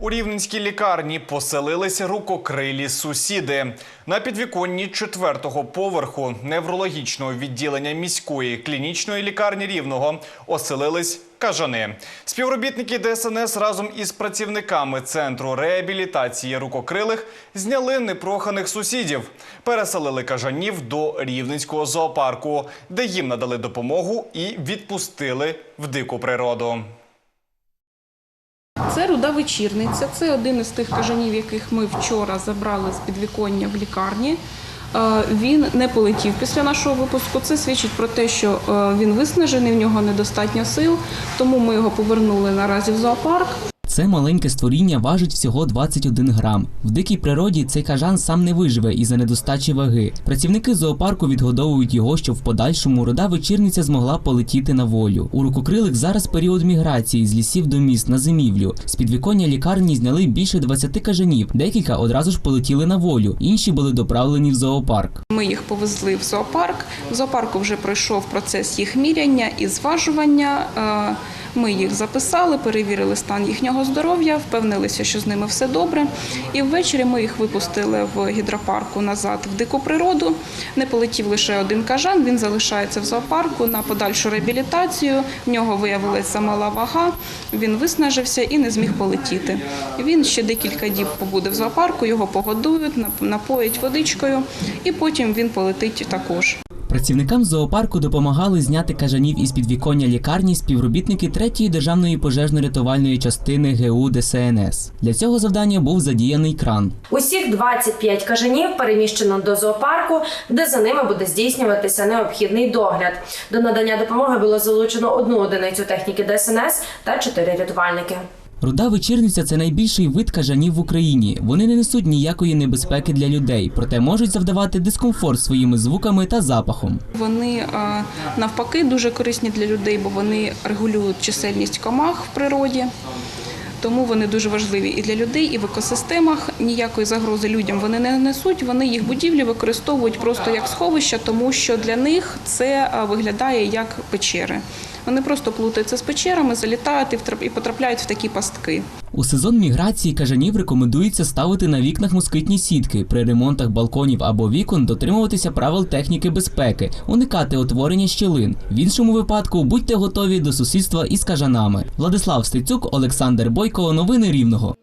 У рівненській лікарні поселилися рукокрилі сусіди. На підвіконні четвертого поверху неврологічного відділення міської клінічної лікарні рівного оселились кажани. Співробітники ДСНС разом із працівниками центру реабілітації рукокрилих зняли непроханих сусідів, переселили кажанів до рівненського зоопарку, де їм надали допомогу і відпустили в дику природу. Це руда вечірниця. Це один із тих кажанів, яких ми вчора забрали з підвіконня в лікарні. Е, Він не полетів після нашого випуску. Це свідчить про те, що е, він виснажений, в нього недостатньо сил, тому ми його повернули наразі в зоопарк. Це маленьке створіння важить всього 21 грам. В дикій природі цей кажан сам не виживе із-за недостачі ваги. Працівники зоопарку відгодовують його, щоб в подальшому рода вечірниця змогла полетіти на волю. У рукокрилих зараз період міграції з лісів до міст на зимівлю. З підвіконня лікарні зняли більше 20 кажанів. Декілька одразу ж полетіли на волю, інші були доправлені в зоопарк. Ми їх повезли в зоопарк. В зоопарку вже пройшов процес їх міряння і зважування. Ми їх записали, перевірили стан їхнього здоров'я, впевнилися, що з ними все добре. І ввечері ми їх випустили в гідропарку назад в дику природу. Не полетів лише один кажан. Він залишається в зоопарку на подальшу реабілітацію. В нього виявилася замала вага. Він виснажився і не зміг полетіти. Він ще декілька діб побуде в зоопарку, його погодують, нап- напоять водичкою, і потім він полетить також. Працівникам зоопарку допомагали зняти кажанів із підвіконня лікарні співробітники третьої державної пожежно-рятувальної частини ГУ ДСНС. Для цього завдання був задіяний кран. Усіх 25 кажанів переміщено до зоопарку, де за ними буде здійснюватися необхідний догляд. До надання допомоги було залучено одну одиницю техніки ДСНС та чотири рятувальники. Руда вечірниця це найбільший вид кажанів в Україні. Вони не несуть ніякої небезпеки для людей, проте можуть завдавати дискомфорт своїми звуками та запахом. Вони е, навпаки дуже корисні для людей, бо вони регулюють чисельність комах в природі. Тому вони дуже важливі і для людей, і в екосистемах ніякої загрози людям вони не несуть. Вони їх будівлі використовують просто як сховища, тому що для них це е, виглядає як печери. Вони просто плутаються з печерами, залітають і потрапляють в такі пастки. У сезон міграції кажанів рекомендується ставити на вікнах москитні сітки. При ремонтах балконів або вікон дотримуватися правил техніки безпеки, уникати утворення щілин. В іншому випадку будьте готові до сусідства із кажанами. Владислав Стецюк, Олександр Бойко. Новини Рівного.